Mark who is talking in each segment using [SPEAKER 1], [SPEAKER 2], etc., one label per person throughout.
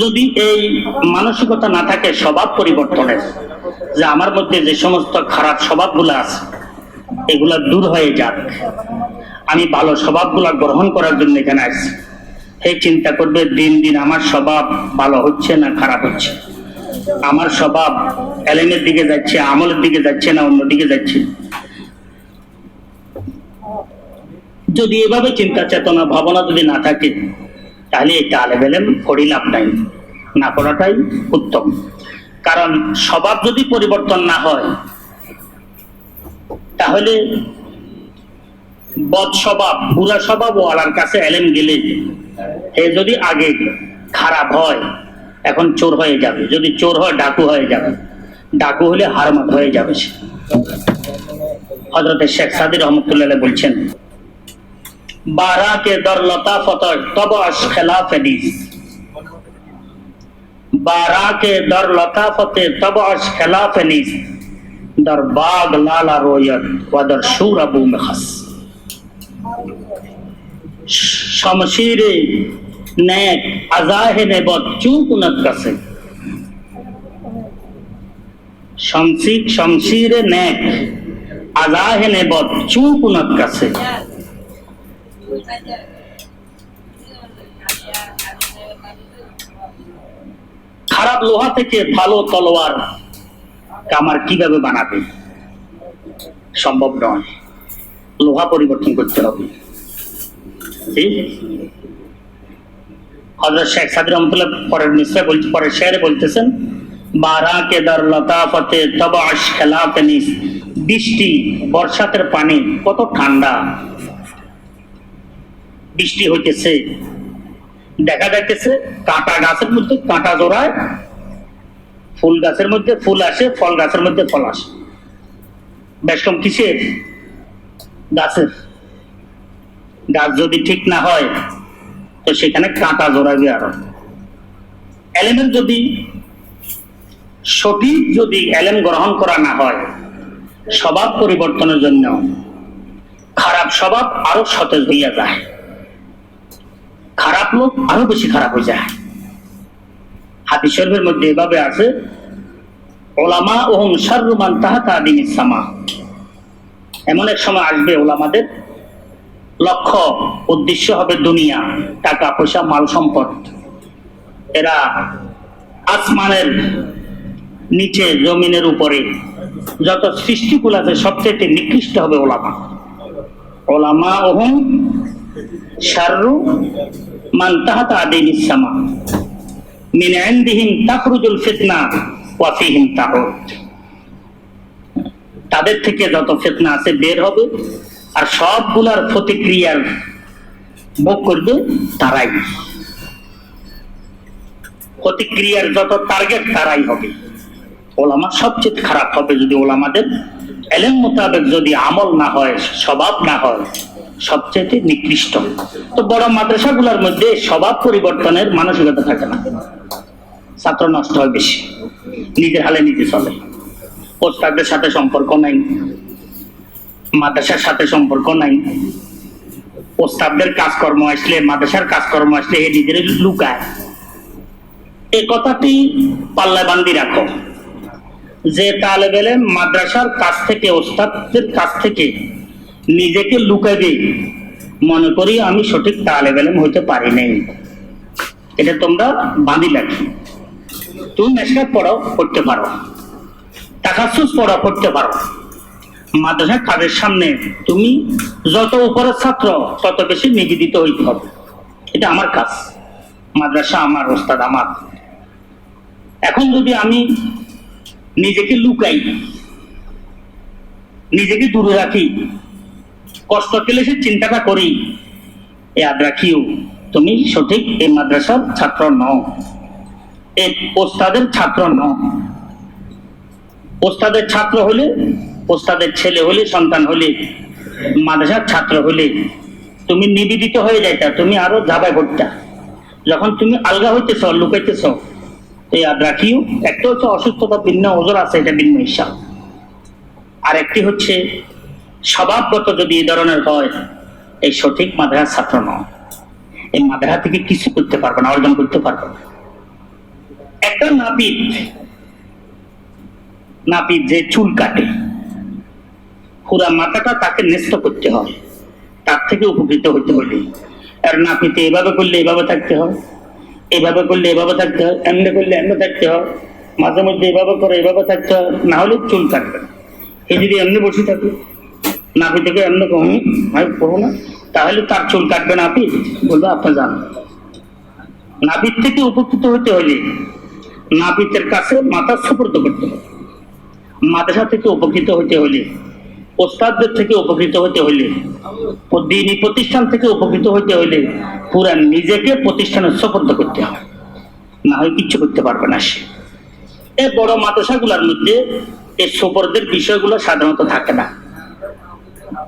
[SPEAKER 1] যদি এই মানসিকতা না থাকে, স্বভাব পরিবর্তনের। যে আমার মধ্যে যে সমস্ত খারাপ স্বভাবগুলো আছে, এগুলা দূর হয়ে যাক। আমি ভালো স্বভাবগুলা গ্রহণ করার জন্য এখানে আসছি। এই চিন্তা করবে, দিন দিন আমার স্বভাব ভালো হচ্ছে না খারাপ হচ্ছে? আমার স্বভাব এলেমের দিকে যাচ্ছে, আমলের দিকে যাচ্ছে না অন্য দিকে যাচ্ছে? যদি এভাবে চিন্তা চেতনা ভাবনা যদি না থাকে তাহলে এটা আলেবেলেম পড়ি লাভ নাই। না করাটাই উত্তম। কারণ স্বভাব যদি পরিবর্তন না হয়, তাহলে বদ স্বভাব, বুড়া স্বভাব ওয়ালার কাছে এলেম গেলে এ যদি আগে খারাপ হয়, এখন চোর হয়ে যাবে। যদি চোর হয়, ডাকু হয়ে যাবে। ডাকু হলে হারমাত হয়ে যাবে সে। হজরত শেখ সাদি রহমতুল্লাহ বলছেন بارہ کے در لطافت تبعش خلاف حدیث۔ بارہ کے در لطافت تبعش خلاف حدیث۔ در باغ لالا رویت و در شور ابو مخص۔ شمشیر نیک ازاہ نبت چون کنت کسے؟ شمسی شمشیر نیک ازاہ نبت چون کنت کسے؟ খারাপ লোহা থেকে ভালো তলোয়ার কামার কীভাবে বানাবে? সম্ভব নয়। লোহা পরিবর্তন করতে হবে। হজরত শেখ সাদির রহমতুল্লাহ পরের বলছে শেয়ারে বলতেছেন, বারা কে দর লতাফতে তবাস বৃষ্টি, বর্ষাতের পানি কত ঠান্ডা। বৃষ্টি হইতেছে, দেখা যাইতেছে কাঁটা গাছের মধ্যে কাঁটা জোড়ায় ফুল গাছের মধ্যে ফুল আসে, ফল গাছের মধ্যে ফল আসে। বেশকম কিসের? গাছের। গাছ যদি ঠিক না হয়, তো সেখানে কাঁটা জোড়াবে আরও। এলেমের যদি সঠিক যদি এলেম গ্রহণ করা না হয়, স্বভাব পরিবর্তনের জন্য খারাপ স্বভাব আরও সতেজ হইয়া যায়। খারাপ লোক আরও বেশি খারাপ হয়ে যায়। হাদিস শরীফের মধ্যে এভাবে আছে, ওলামা ওহম শাররুমান তাহাতা আদিম ইসামা এমন এক সময় আসবে ওলামাদের, লক্ষ্য উদ্দেশ্য হবে দুনিয়া, টাকা, পয়সা, মাল সম্পদ। এরা আসমানের নিচে, জমিনের উপরে, যত সৃষ্টিকুল আছে সবচেয়ে নিকৃষ্ট হবে ওলামা। ওলামা ওহম শাররু মান তাহাতা আদিম ইসামা মিন ইনদিহিম তাখরুজুল ফিতনা ওয়া ফিহিম তাহুদ তাদের থেকে যত ফিতনা আছে বের হবে, আর সবগুলার প্রতিক্রিয়ার ভোগ করবে তারাই। প্রতিক্রিয়ার যত টার্গেট তারাই হবে। ওলামা সবচেয়ে খারাপ হবে যদি ওলামাদের এলেম মোতাবেক যদি আমল না হয়, স্বভাব না হয় সবচেয়ে নিকৃষ্ট। তো বড় মাদ্রাসাগুলোর মধ্যে স্বভাব পরিবর্তনের মানসিকতা থাকে না। ছাত্র নষ্ট হয় বেশি। নিজের হালে নিজে চলে। ওস্তাদের সাথে সম্পর্ক নাই। মাদ্রাসার সাথে সম্পর্ক নাই। ওস্তাদদের কাজকর্ম আসলে, মাদ্রাসার কাজকর্ম আসলে এ নিজের লুকায়। এ কথাটি পাল্লা বান্দি রাখো। যে তালেবেলে মাদ্রাসার কাছ থেকে ওস্তাদদের কাছ থেকে নিজেকে লুকাবে। মনে করি আমি সঠিক তালেবেলেম হইতে পারি নাই। এটা তোমরা বাঁধি রাখি তুমি মেসকাত পড়াও, পড়তে পারো। তাকাসুস পড়া পড়তে পারো। মাদ্রাসা কাজের সামনে তুমি যত উপরের ছাত্র, তত বেশি নিবেদিত হইতে হবে। এটা আমার কাজ। মাদ্রাসা আমার, ওস্তাদ আমার। এখন যদি আমি নিজেকে লুকাই, নিজেকে দূরে রাখি কষ্ট পেলে সে চিন্তাটা করি। ইয়াদ রাখিও তুমি সঠিক এই মাদ্রাসার ছাত্র নও। এই ওস্তাদের ছাত্র নও। ওস্তাদের ছাত্র হলে, ওস্তাদের ছেলে হলে, সন্তান হলে, মাদ্রাসার ছাত্র হলে, তুমি নিবেদিত হয়ে যাইতা, তুমি আরও ঝাঁপায় করতা যখন তুমি আলগা হইতেছ, লুকাইতেছ এই আর রাখিও একটা হচ্ছে অসুস্থতা ভিন্ন, ওজোর আছে, এটা ভিন্ন হিসাব আর একটি হচ্ছে স্বভাবগত যদি এই ধরনের হয়, এই সঠিক মাদ্রাসার ছাত্র নয়। এই মাদ্রাসা থেকে কিছু করতে পারবে না, অর্জন করতে পারবে না। একটা নাপিত নাপিত যে চুল কাটে, পুরা মাথাটা তাকে ন্যস্ত করতে হয়, তার থেকে উপকৃত হতে হলে আর নাপিতে এভাবে করলে এভাবে থাকতে হয়, এভাবে করলে এভাবে থাকতে হয়, এমনি করলে এমনি থাকতে হয়, মাঝে মধ্যে এভাবে করে এভাবে থাকতে হয়, না হলে চুল কাটবে। এই যদি এমনি বসে থাকে নাপি থেকে এমনি কম আমি করব না। তাহলে তার চুল কাটবে নাপি বলবে, আপনি যান। নাপিত থেকে উপকৃত হতে হলে নাপিতের কাছে মাথা সুপর্দ করতে হবে। মাদ্রাসা থেকে উপকৃত হতে হলে ওস্তাদদের থেকে উপকৃত হতে হলে দিনী প্রতিষ্ঠান থেকে উপকৃত হতে হলে পুরা নিজেকে প্রতিষ্ঠানের সুপর্দ করতে হবে। না হয় কিচ্ছু করতে পারবে না সে। এই বড় মাদ্রাসাগুলোর মধ্যে এই সুপর্দের বিষয়গুলো সাধারণত থাকে না।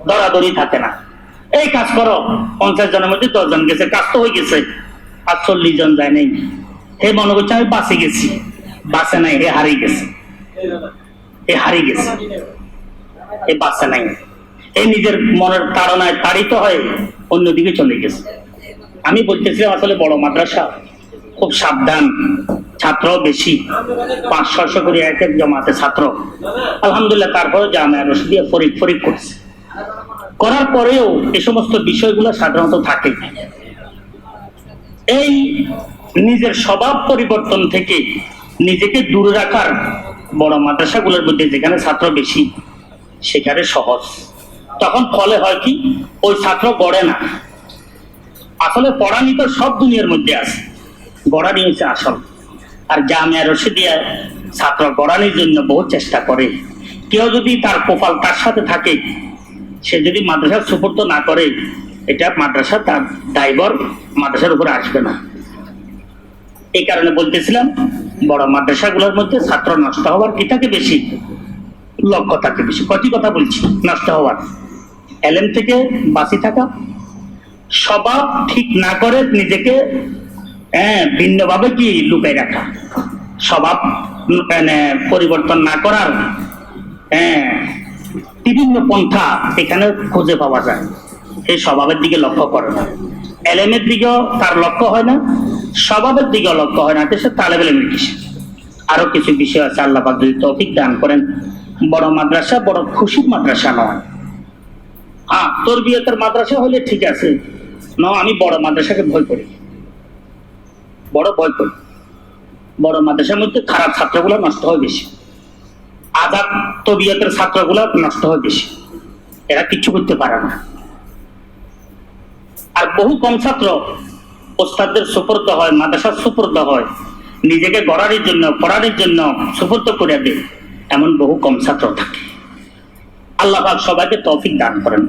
[SPEAKER 1] দরাদরি থাকে না। এই কাজ করো, পঞ্চাশ জনের মধ্যে দশ জন গেছে, কাজ তো হয়ে গেছে। আর চল্লিশ জন যায় নাই। হে মনে করছে, আমি বাসে গেছি। বাসে নাই, হে হারিয়ে গেছে। এ হারিয়ে গেছে। এ বাসে নাই। এই নিজের মনের তাড়নায় তাড়িত হয়ে অন্যদিকে চলে গেছে। আমি বলতেছিলাম, আসলে বড় মাদ্রাসা খুব সাবধান ছাত্র বেশি। পাঁচ ছশো করে এক এক জমাতে ছাত্র। আলহামদুলিল্লাহ তারপরে জামায় রশি দিয়ে ফরিক ফরিক করছে। করার পরেও এ সমস্ত বিষয়গুলো সাধারণত থাকে। এই নিজের স্বভাব পরিবর্তন থেকে নিজেকে দূরে রাখার বড় মাদ্রাসাগুলোর মধ্যে যেখানে ছাত্র বেশি, সেখানে সহজ। তখন ফলে হয় কি? ওই ছাত্র গড়ে না। আসলে পড়ানি তো সব দুনিয়ার মধ্যে আছে। গড়ানি হচ্ছে আসল। আর জামিয়া রশিদিয়া ছাত্র গড়ানির জন্য বহু চেষ্টা করে। কেউ যদি তার কোপাল তার সাথে থাকে সে যদি মাদ্রাসার সুপর্দ না করে, এটা মাদ্রাসা তার ড্রাইভার মাদ্রাসার উপরে আসবে না। এই কারণে বলতেছিলাম, বড় মাদ্রাসাগুলোর মধ্যে ছাত্র নষ্ট হওয়ার কি থাকে বেশি? লক্ষ্য থাকে বেশি। কটি কথা বলছি? নষ্ট হওয়ার। এলএম থেকে বাঁচি থাকা। স্বভাব ঠিক না করে নিজেকে হ্যাঁ ভিন্নভাবে কি লুকাই রাখা? স্বভাব মানে পরিবর্তন না করার হ্যাঁ বিভিন্ন পন্থা এখানে খুঁজে পাওয়া যায়। সেই স্বভাবের দিকে লক্ষ্য করে না। এলেমের দিকেও তার লক্ষ্য হয় না, স্বভাবের দিকেও লক্ষ্য হয় না। সে তালেব এলেমের কিসে আরও কিছু বিষয় আছে আল্লাহাক যদি তৌফিক দান করেন। বড় মাদ্রাসা, বড় খুশির মাদ্রাসা নয়। হ্যাঁ তোর বিয়েতের মাদ্রাসা হলে ঠিক আছে। ন, আমি বড় মাদ্রাসাকে ভয় করি। বড় ভয় করি। বড় মাদ্রাসার মধ্যে খারাপ ছাত্রগুলো নষ্ট হয় বেশি। আজাদ তবিয়তের ছাত্রগুলো নষ্ট হয় বেশি। এরা কিচ্ছু করতে পারে না। আর বহু কম ছাত্র ওস্তাদদের সুপর্দ হয়, মাদ্রাসার সুপর্দ হয়। নিজেকে গড়ানোর জন্য পড়ানোর জন্য সুপর্দ করে দেয়। এমন বহু কম ছাত্র থাকে। আল্লাহ পাক সবাইকে তৌফিক দান করেন।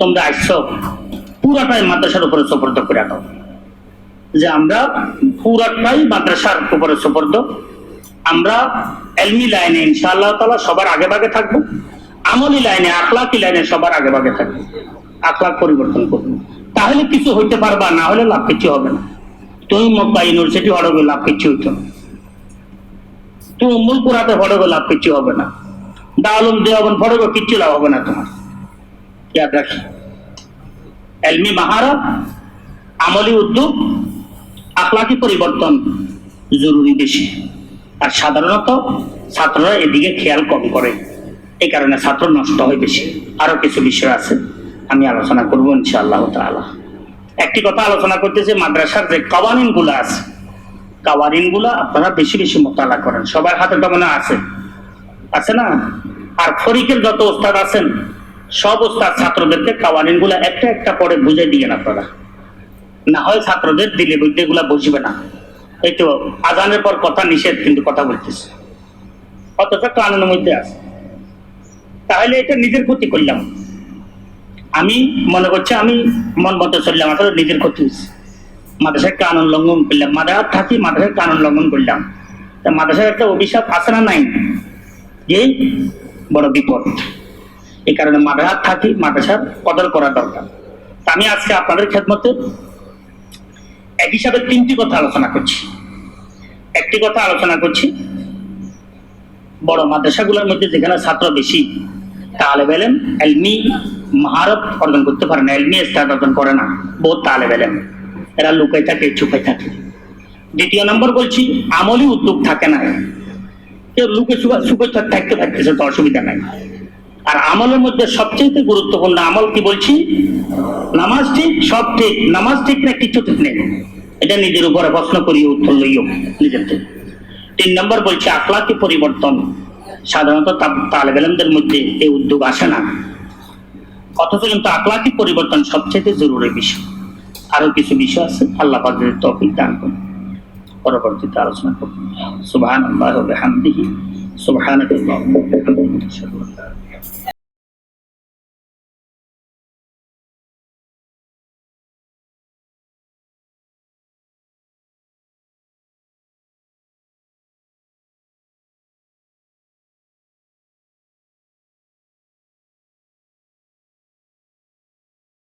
[SPEAKER 1] তোমরা আসছো, পুরাটাই মাদ্রাসার উপরে সুপর্দ করে দাও। যে আমরা পুরাটাই মাদ্রাসার উপরে সুপর্দ। আমরা এলমি লাইনে ইনশাআল্লাহ তাআলা সবার আগে ভাগে থাকব। আমলি লাইনে, আখলাকি লাইনে সবার আগে ভাগে থাকব। আখলাক পরিবর্তন করব। তাহলে কিছু হইতে পারবা, না হলে লাভ কিছু হবে না। তুমি মক্কা ইউনিভার্সিটি হড়বে লাভ কিছু না। তুমি হড়বে লাভ কিছু হবে না। দালুম দেওয়াবন ফড়বে কিচ্ছু লাভ হবে না তোমার। ইয়াদ রাখি। এলমি আমলি উদ্যোগ, আখলাকি পরিবর্তন জরুরি বেশি। আর সাধারণত ছাত্ররা এদিকে খেয়াল কম করে। এই কারণে ছাত্র নষ্ট হয় বেশি। আরও কিছু বিষয় আছে, আমি আলোচনা করব ইনশাআল্লাহ তাআলা। একটি কথা আলোচনা করতেছে, মাদ্রাসার যে কাওয়ানিনগুলা আছে কাওয়ানিনগুলা আপনারা বেশি বেশি মোতালা করেন। সবার হাতে তো মনে আছে। আছে না? আর ফরিকের যত ওস্তাদ আছেন, সব ওস্তাদ ছাত্রদেরকে কাওয়ানিনগুলা একটা একটা পরে বুঝে দিয়ে আপনারা। না হয় ছাত্রদের দিলে বুঝতে গুলা বুঝবে না। এই তো আজানের পর কথা নিষেধ, কিন্তু কথা বলতেছে। অথচ কানুনের মধ্যে আছে। তাহলে এটা নিজের ক্ষতি করলাম। আমি মনে করছি আমি মন মতো চললাম আসলে নিজের ক্ষতি হয়েছে। মাদ্রাসায় কানুন লঙ্ঘন করলাম। মাদ্রাসার থাকি, মাদ্রাসায় কানুন লঙ্ঘন করলাম। তা মাদ্রাসার একটা অভিশাপ আছে না নাই? যে বড় বিপদ। এই কারণে মাদ্রাসার থাকি, মাদ্রাসার কদর করা দরকার। আমি আজকে আপনাদের খেদমতে এক হিসাবে তিনটি কথা আলোচনা করছি। একটি কথা আলোচনা করছি, বড় মাদ্রাসাগুলোর মধ্যে যেখানে ছাত্র বেশি তাহলে বেলেন এলমি মহারত অর্জন করতে পারে না, এলমি স্টার্ট অর্জন করে না, বহুত তাহলে বেলেন এরা লুকাই থাকে চুপাই থাকে। দ্বিতীয় নম্বর বলছি, আমলি উদ্যোগ থাকে না। কেউ লুকে সুখে থাকতে থাকতেছে তো অসুবিধা নাই। আর আমলের মধ্যে সবচেয়ে গুরুত্বপূর্ণ আমল কি বলছি? নামাজ ঠিক, সব ঠিক। নামাজ ঠিক না কিছু ঠিক নেই। এটা নিজের উপরে প্রশ্ন করিয়ে উত্তর লইও নিজের তিন নম্বর বলছে, আখলাকি পরিবর্তন। সাধারণত মধ্যে এই উদ্যোগ আসে না। অথচ কিন্তু আখলাকি পরিবর্তন সবচেয়ে জরুরি বিষয়। আরও কিছু বিষয় আছে, আল্লাহ পাকের দান করুন। পরবর্তীতে আলোচনা করব। সুবহানাল্লাহি ওয়া Iyi.